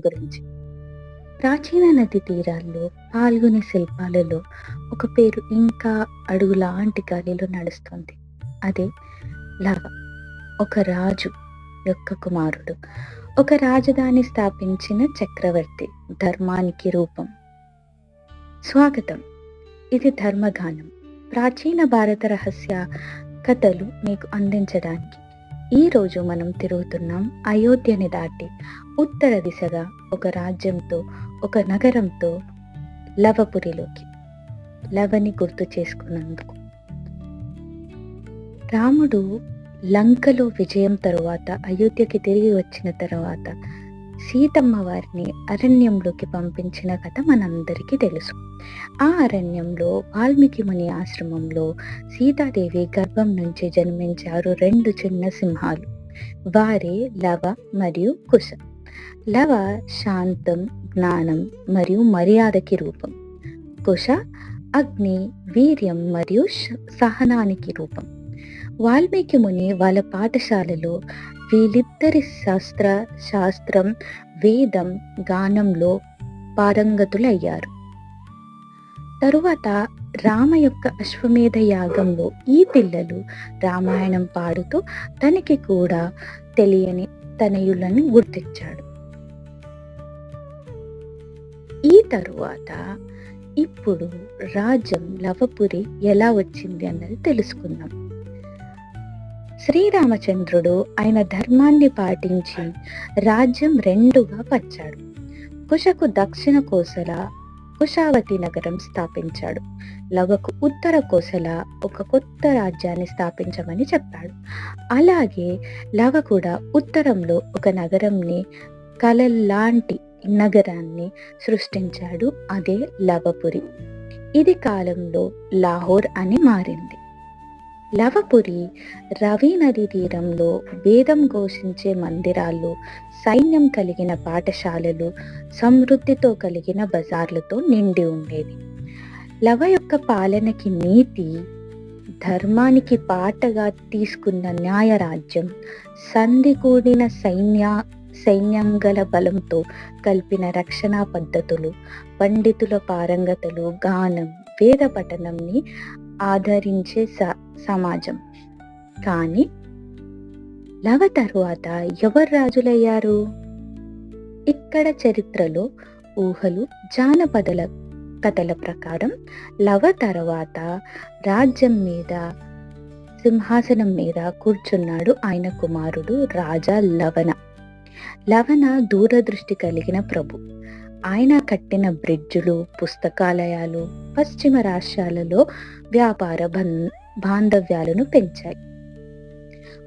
గురించి. ప్రాచీన నది తీరాల్లో పాల్గొనే శిల్పాలలో ఒక పేరు ఇంకా అడుగులాంటి గాలిలో నడుస్తుంది. అదే లవ ఒక రాజు యొక్క కుమారుడు. ఒక రాజధాని స్థాపించిన చక్రవర్తి ధర్మానికి రూపం. స్వాగతం. ఇది ధర్మగానం. ప్రాచీన భారత రహస్య కథలు మీకు అందించడానికి ఈ రోజు మనం తిరుగుతున్నాం అయోధ్యని దాటి ఉత్తర దిశగా ఒక రాజ్యంతో ఒక నగరంతో లవపురిలోకి. లవని గుర్తు చేసుకున్నందుకు. రాముడు లంకలో విజయం తరువాత అయోధ్యకి తిరిగి వచ్చిన తర్వాత సీతమ్మ వారిని అరణ్యంలోకి పంపించిన కథ మనందరికీ తెలుసు. ఆ అరణ్యంలో వాల్మీకి ముని ఆశ్రమంలో సీతాదేవి గర్భం నుంచి జన్మించారు రెండు చిన్న సింహాలు. వారే లవ మరియు కుశ. లవ శాంతం జ్ఞానం మరియు మర్యాదకి రూపం. కుశ అగ్ని వీర్యం మరియు సహనానికి రూపం. వాల్మీకి ముని వాళ్ళ పాఠశాలలో వీళ్ళిద్దరి శాస్త్ర శాస్త్రం వేదం గానంలో పారంగతులయ్యారు. తరువాత రామ యొక్క అశ్వమేధ యాగంలో ఈ పిల్లలు రామాయణం పాడుతూ తనకి కూడా తెలియని తనయులను గుర్తించాడు ఈ తరువాత ఇప్పుడు రాజ్యం లవపురి ఎలా వచ్చింది అన్నది తెలుసుకుందాం. శ్రీరామచంద్రుడు ఆయన ధర్మాన్ని పాటించి రాజ్యం రెండుగా పచ్చాడు. కుషకు దక్షిణ కోసల కుషావతి నగరం స్థాపించాడు. లవకు ఉత్తర కోసల ఒక కొత్త రాజ్యాన్ని స్థాపించమని చెప్పాడు. అలాగే లవ కూడా ఉత్తరంలో ఒక నగరంని కలల్లాంటి నగరాన్ని సృష్టించాడు అదే లవపురి. ఇది కాలంలో లాహోర్ అని మారింది. లవపురి రవి నది తీరంలో వేదం ఘోషించే మందిరాలు సైన్యం కలిగిన పాఠశాలలు సమృద్ధితో కలిగిన బజార్లతో నిండి ఉండేది లవ యొక్క పాలనకి నీతి ధర్మానికి పాటగా తీసుకున్న న్యాయరాజ్యం సంధి కూడిన సైన్య గల బలంతో కలిపిన రక్షణ పద్ధతులు పండితుల పారంగతలు గానం వేద పఠనంని ఆదరించే స- సమాజం. కానీ లవ తరువాత ఎవరు రాజులయ్యారు? ఇక్కడ చరిత్రలో ఊహలు జానపదల కథల ప్రకారం లవ తర్వాత రాజ్యం మీద సింహాసనం మీద కూర్చున్నాడు ఆయన కుమారుడు రాజా లవణ. లవణ దూరదృష్టి కలిగిన ప్రభు. ఆయన కట్టిన బ్రిడ్జులు పుస్తకాలయాలు పశ్చిమ రాష్ట్రాలలో వ్యాపార బం బాంధవ్యాలను పెంచాయి.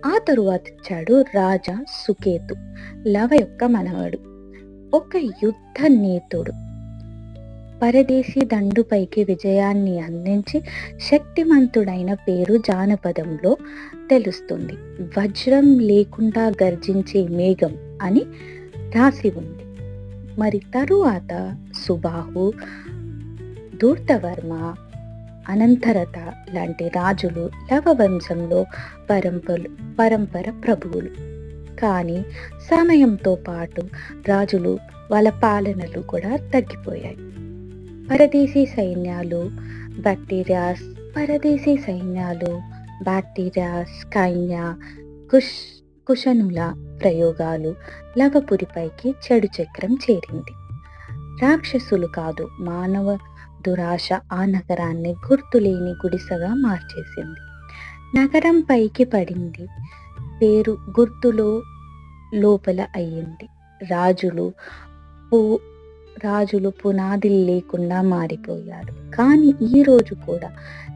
ఆ తరువాత ఇచ్చాడు రాజా సుకేతు లవ యొక్క మనవడు. ఒక యుద్ధ నేతుడు. పరదేశీ దండుపైకి విజయాన్ని అందించి శక్తిమంతుడైన పేరు జానపదంలో తెలుస్తుంది. వజ్రం లేకుండా గర్జించే మేఘం అని రాసి ఉంది. మరి తరువాత సుబాహు దూర్తవర్మ అనంతరత లాంటి రాజులు లవ వంశంలో పరంపలు పరంపర ప్రభువులు. కానీ సమయంతో పాటు రాజులు వాళ్ళ పాలనలు కూడా తగ్గిపోయాయి. పరదేశీ సైన్యాలు బ్యాక్టీరియాస్ పరదేశీ సైన్యాలు బ్యాక్టీరియాస్ కైన్యా కుష్ కుషనుల ప్రయోగాలు లవపురిపైకి చెడు చక్రం చేరింది. రాక్షసులు కాదు మానవ దురాశ ఆ నగరాన్ని గుర్తులేని గుడిసగా మార్చేసింది. నగరం పైకి పడింది పేరు గుర్తులో లోపల అయ్యింది. రాజులు పూ రాజులు పునాదిలు లేకుండా మారిపోయారు. కానీ ఈరోజు కూడా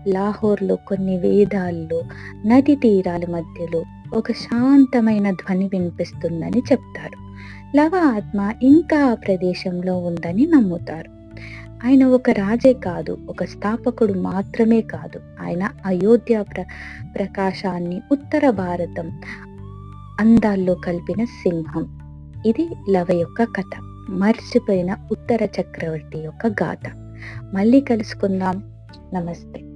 లాహోర్లో కొన్ని వేదాల్లో నది తీరాల మధ్యలో ఒక శాంతమైన ధ్వని వినిపిస్తుందని చెప్తారు. లవ ఆత్మ ఇంకా ఆ ప్రదేశంలో ఉందని నమ్ముతారు. ఆయన ఒక రాజే కాదు ఒక స్థాపకుడు మాత్రమే కాదు. ఆయన అయోధ్య ప్ర ప్రకాశాన్ని ఉత్తర భారతం అందాల్లో కలిపిన సింహం. ఇది లవ యొక్క కథ. మర్చిపోయిన ఉత్తర చక్రవర్తి యొక్క గాథ. మళ్ళీ కలుసుకుందాం. నమస్తే.